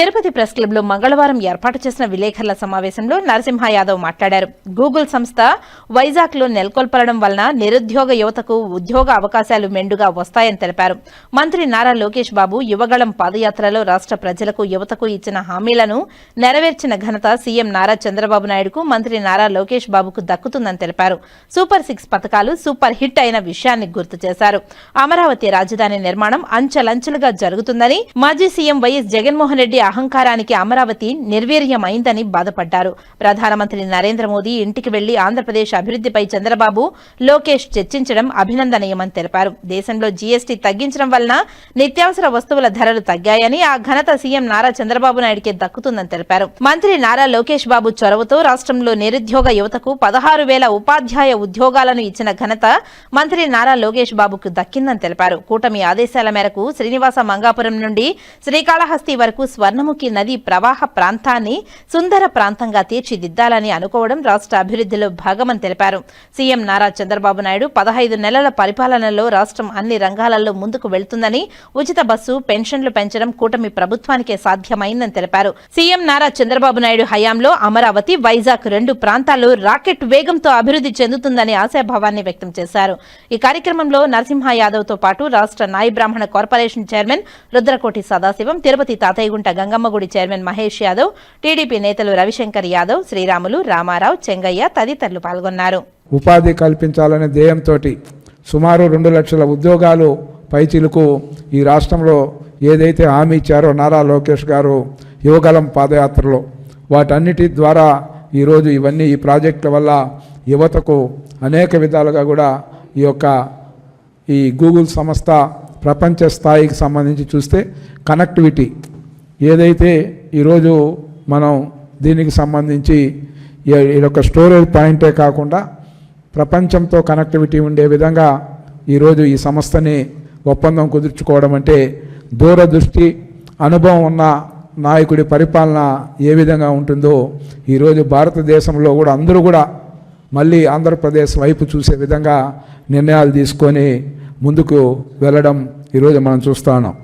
Tirupati press క్లబ్లో మంగళవారం ఏర్పాటు చేసిన విలేకరుల సమావేశంలో నరసింహ యాదవ్ మాట్లాడారు. గూగుల్ సంస్థ వైజాగ్లో నెలకొల్పడం వలన నిరుద్యోగ యువతకు ఉద్యోగ అవకాశాలు మెండుగా వస్తాయని తెలిపారు. మంత్రి నారా లోకేష్ బాబు యువగళం పాదయాత్రలో రాష్ట్ర ప్రజలకు యువతకు ఇచ్చిన హామీలను నెరవేర్చిన ఘనత సీఎం నారా చంద్రబాబు నాయుడుకు మంత్రి నారా లోకేష్ బాబుకు దక్కుతుందని తెలిపారు. సూపర్ సిక్స్ పథకాలు సూపర్ హిట్ అయిన విషయాన్ని గుర్తు చేశారు. అమరావతి రాజధాని నిర్మాణం అంచెలంచెలుగా జరుగుతుందని మాజీ సీఎం వైఎస్ జగన్మోహన్ రెడ్డి అహంకారానికి అమరావతి నిర్వీర్యమైందని బాధపడ్డారు. ప్రధానమంత్రి నరేంద్ర మోదీ ఇంటికి వెళ్ళి ఆంధ్రప్రదేశ్ అభివృద్ధిపై చంద్రబాబు లోకేష్ చర్చించడం అభినందనీయమని తెలిపారు. దేశంలో జీఎస్టీ తగ్గించడం వలన నిత్యావసర వస్తువుల ధరలు తగ్గాయని ఆ ఘనత సీఎం నారా చంద్రబాబు నాయుడికే దక్కుతుందని తెలిపారు. మంత్రి నారా లోకేష్ బాబు చొరవతో రాష్ట్రంలో నిరుద్యోగ యువతకు పదహారు వేల ఉపాధ్యాయ ఉద్యోగాలను ఇచ్చిన ఘనత మంత్రి నారా లోకేష్ బాబుకు దక్కిందని తెలిపారు. కూటమి ఆదేశాల మేరకు శ్రీనివాస మంగాపురం నుండి శ్రీకాళహస్తి వరకు స్వర్ణ స్వర్ణముఖి నది ప్రవాహ ప్రాంతాన్ని సుందర ప్రాంతంగా తీర్చిదిద్దాలని అనుకోవడం రాష్ట్ర అభివృద్ధిలో భాగమని తెలిపారు. సీఎం నారా చంద్రబాబు నాయుడు పదహైదు నెలల పరిపాలనలో రాష్ట్రం అన్ని రంగాలలో ముందుకు వెళ్తుందని ఉచిత బస్సు పెన్షన్లు పెంచడం కూటమి ప్రభుత్వానికే సాధ్యమైందని తెలిపారు. సీఎం నారా చంద్రబాబు నాయుడు హయాంలో అమరావతి వైజాగ్ రెండు ప్రాంతాలు రాకెట్ వేగంతో అభివృద్ధి చెందుతుందని ఆశాభావాన్ని వ్యక్తం చేశారు. ఈ కార్యక్రమంలో నరసింహ యాదవ్తో పాటు రాష్ట్ర Nayi Brahmana corporation chairman Rudrakoti Sadasivam Tirupati Tatayyagunta Gangammagudi chairman Mahesh Yadav TDP నేతలు రవిశంకర్ యాదవ్ శ్రీరాములు రామారావు చెంగయ్య తదితరులు పాల్గొన్నారు. ఉపాధి కల్పించాలనే ధ్యేయంతో సుమారు రెండు లక్షల ఉద్యోగాలు పైచిలుకు ఈ రాష్ట్రంలో ఏదైతే హామీ ఇచ్చారో నారా లోకేష్ గారు యువగలం పాదయాత్రలో వాటన్నిటి ద్వారా ఈరోజు ఇవన్నీ ఈ ప్రాజెక్టుల వల్ల యువతకు అనేక విధాలుగా కూడా ఈ యొక్క ఈ గూగుల్ సంస్థ ప్రపంచ స్థాయికి సంబంధించి చూస్తే కనెక్టివిటీ ఏదైతే ఈరోజు మనం దీనికి సంబంధించి ఈ- ఈ యొక్క స్టోరేజ్ పాయింటే కాకుండా ప్రపంచంతో కనెక్టివిటీ ఉండే విధంగా ఈరోజు ఈ సంస్థని ఒప్పందం కుదుర్చుకోవడం అంటే దూరదృష్టి అనుభవం ఉన్న నాయకుడి పరిపాలన ఏ విధంగా ఉంటుందో ఈరోజు భారతదేశంలో కూడా అందరూ కూడా మళ్ళీ ఆంధ్రప్రదేశ్ వైపు చూసే విధంగా నిర్ణయాలు తీసుకొని ముందుకు వెళ్ళడం ఈరోజు మనం చూస్తున్నాం